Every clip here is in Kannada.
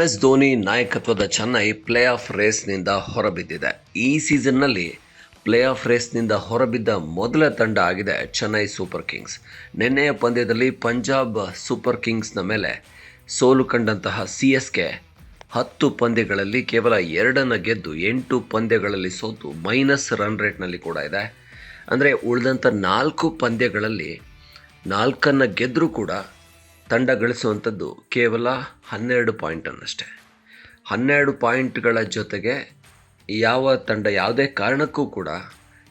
ಎಸ್ ಧೋನಿ ನಾಯಕತ್ವದ ಚೆನ್ನೈ ಪ್ಲೇ ಆಫ್ ರೇಸ್ನಿಂದ ಹೊರಬಿದ್ದಿದೆ. ಈ ಸೀಸನ್ನಲ್ಲಿ ಪ್ಲೇ ಆಫ್ ರೇಸ್ನಿಂದ ಹೊರಬಿದ್ದ ಮೊದಲ ತಂಡ ಆಗಿದೆ ಚೆನ್ನೈ ಸೂಪರ್ ಕಿಂಗ್ಸ್. ನಿನ್ನೆಯ ಪಂದ್ಯದಲ್ಲಿ ಪಂಜಾಬ್ ಸೂಪರ್ ಕಿಂಗ್ಸ್ನ ಮೇಲೆ ಸೋಲು ಕಂಡಂತಹ ಸಿ ಎಸ್ ಕೆ ಹತ್ತು ಪಂದ್ಯಗಳಲ್ಲಿ ಕೇವಲ ಎರಡನ್ನು ಗೆದ್ದು ಎಂಟು ಪಂದ್ಯಗಳಲ್ಲಿ ಸೋತು ಮೈನಸ್ ರನ್ ರೇಟ್ನಲ್ಲಿ ಕೂಡ ಇದೆ. ಅಂದರೆ ಉಳಿದಂಥ ನಾಲ್ಕು ಪಂದ್ಯಗಳಲ್ಲಿ ನಾಲ್ಕನ್ನು ಗೆದ್ದರೂ ಕೂಡ ತಂಡ ಗಳಿಸುವಂಥದ್ದು ಕೇವಲ ಹನ್ನೆರಡು ಪಾಯಿಂಟನ್ನಷ್ಟೇ. ಹನ್ನೆರಡು ಪಾಯಿಂಟ್ಗಳ ಜೊತೆಗೆ ಯಾವ ತಂಡ ಯಾವುದೇ ಕಾರಣಕ್ಕೂ ಕೂಡ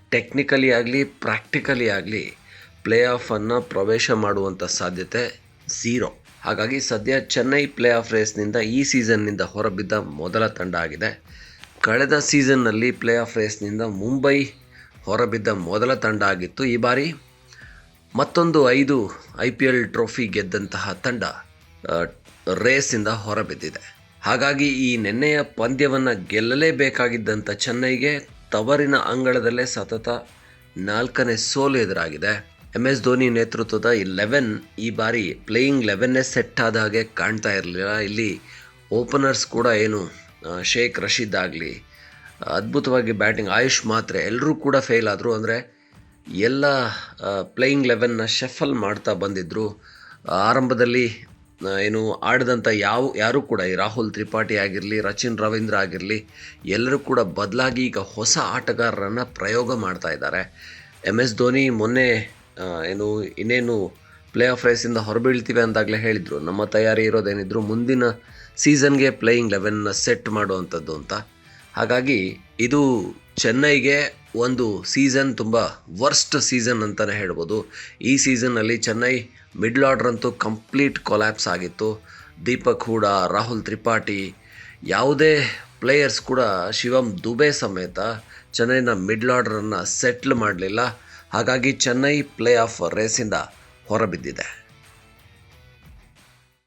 ಟೆಕ್ನಿಕಲಿ ಆಗಲಿ, ಪ್ರಾಕ್ಟಿಕಲಿ ಆಗಲಿ ಪ್ಲೇ ಆಫನ್ನು ಪ್ರವೇಶ ಮಾಡುವಂಥ ಸಾಧ್ಯತೆ ಝೀರೋ. ಹಾಗಾಗಿ ಸದ್ಯ ಚೆನ್ನೈ ಪ್ಲೇ ಆಫ್ ರೇಸ್ನಿಂದ ಈ ಸೀಸನ್ನಿಂದ ಹೊರಬಿದ್ದ ಮೊದಲ ತಂಡ ಆಗಿದೆ. ಕಳೆದ ಸೀಸನ್ನಲ್ಲಿ ಪ್ಲೇ ಆಫ್ ರೇಸ್ನಿಂದ ಮುಂಬೈ ಹೊರಬಿದ್ದ ಮೊದಲ ತಂಡ ಆಗಿತ್ತು. ಈ ಬಾರಿ ಮತ್ತೊಂದು ಐದು ಐ ಪಿ ಎಲ್ ಟ್ರೋಫಿ ಗೆದ್ದಂತಹ ತಂಡ ರೇಸಿಂದ ಹೊರಬಿದ್ದಿದೆ. ಹಾಗಾಗಿ ಈ ನಿನ್ನೆಯ ಪಂದ್ಯವನ್ನು ಗೆಲ್ಲಲೇಬೇಕಾಗಿದ್ದಂಥ ಚೆನ್ನೈಗೆ ತವರಿನ ಅಂಗಳದಲ್ಲೇ ಸತತ ನಾಲ್ಕನೇ ಸೋಲು ಎದುರಾಗಿದೆ. ಎಂ ಎಸ್ ಧೋನಿ ನೇತೃತ್ವದ ಈ ಲೆವೆನ್ ಈ ಬಾರಿ ಪ್ಲೇಯಿಂಗ್ ಲೆವೆನ್ನೇ ಸೆಟ್ ಆದ ಹಾಗೆ ಕಾಣ್ತಾ ಇರಲಿಲ್ಲ. ಇಲ್ಲಿ ಓಪನರ್ಸ್ ಕೂಡ ಏನು ಶೇಖ್ ರಶೀದ್ ಆಗಲಿ, ಅದ್ಭುತವಾಗಿ ಬ್ಯಾಟಿಂಗ್ ಆಯುಷ್ ಮಾತ್ರೆ ಎಲ್ಲರೂ ಕೂಡ ಫೇಲ್ ಆದರು. ಅಂದರೆ ಎಲ್ಲ ಪ್ಲೇಯಿಂಗ್ ಲೆವೆನ್ನ ಶಫಲ್ ಮಾಡ್ತಾ ಬಂದಿದ್ದರು ಆರಂಭದಲ್ಲಿ ಏನು ಆಡಿದಂಥ ಯಾವ, ಯಾರೂ ಕೂಡ, ಈ ರಾಹುಲ್ ತ್ರಿಪಾಠಿ ಆಗಿರಲಿ, ರಚಿನ್ ರವೀಂದ್ರ ಆಗಿರಲಿ, ಎಲ್ಲರೂ ಕೂಡ ಬದಲಾಗಿ ಈಗ ಹೊಸ ಆಟಗಾರರನ್ನು ಪ್ರಯೋಗ ಮಾಡ್ತಾ ಇದ್ದಾರೆ. ಎಂ ಎಸ್ ಧೋನಿ ಮೊನ್ನೆ ಏನು, ಇನ್ನೇನು ಪ್ಲೇ ಆಫ್ ರೇಸಿಂದ ಹೊರಬೀಳ್ತೀವಿ ಅಂತಾಗಲೇ ಹೇಳಿದರು. ನಮ್ಮ ತಯಾರಿ ಇರೋದೇನಿದ್ರು, ಮುಂದಿನ ಸೀಸನ್ಗೆ ಪ್ಲೇಯಿಂಗ್ ಲೆವೆನ್ನ ಸೆಟ್ ಮಾಡುವಂಥದ್ದು ಅಂತ. ಹಾಗಾಗಿ ಇದು ಚೆನ್ನೈಗೆ ಒಂದು ಸೀಸನ್ ತುಂಬ ವರ್ಸ್ಟ್ ಸೀಸನ್ ಅಂತಲೇ ಹೇಳ್ಬೋದು. ಈ ಸೀಸನ್ನಲ್ಲಿ ಚೆನ್ನೈ ಮಿಡ್ಲ್ ಆರ್ಡರ್ ಅಂತೂ ಕಂಪ್ಲೀಟ್ ಕೊಲ್ಯಾಪ್ಸ್ ಆಗಿತ್ತು. ದೀಪಕ್ ಹೂಡ, ರಾಹುಲ್ ತ್ರಿಪಾಠಿ, ಯಾವುದೇ ಪ್ಲೇಯರ್ಸ್ ಕೂಡ ಶಿವಮ್ ದುಬೆ ಸಮೇತ ಚೆನ್ನೈನ ಮಿಡ್ಲ್ ಆರ್ಡರನ್ನು ಸೆಟ್ಲ್ ಮಾಡಲಿಲ್ಲ. ಹಾಗಾಗಿ ಚೆನ್ನೈ ಪ್ಲೇ ಆಫ್ ರೇಸಿಂದ ಹೊರಬಿದ್ದಿದೆ.